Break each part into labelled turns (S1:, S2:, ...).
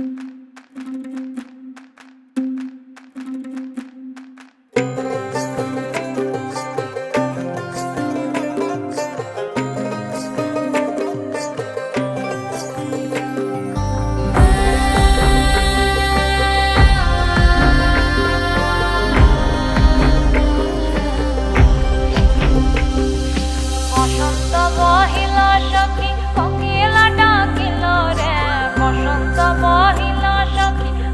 S1: thank you.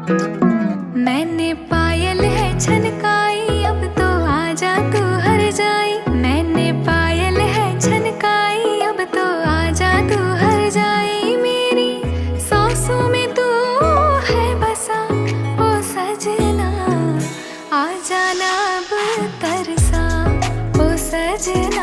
S1: मैंने पायल है छनकाई, अब तो तू हर जाई। मैंने पायल है छनकाई, अब तो तू हर मेरी सांसों में तू है बसा, ओ सजना, आ जाना सजना।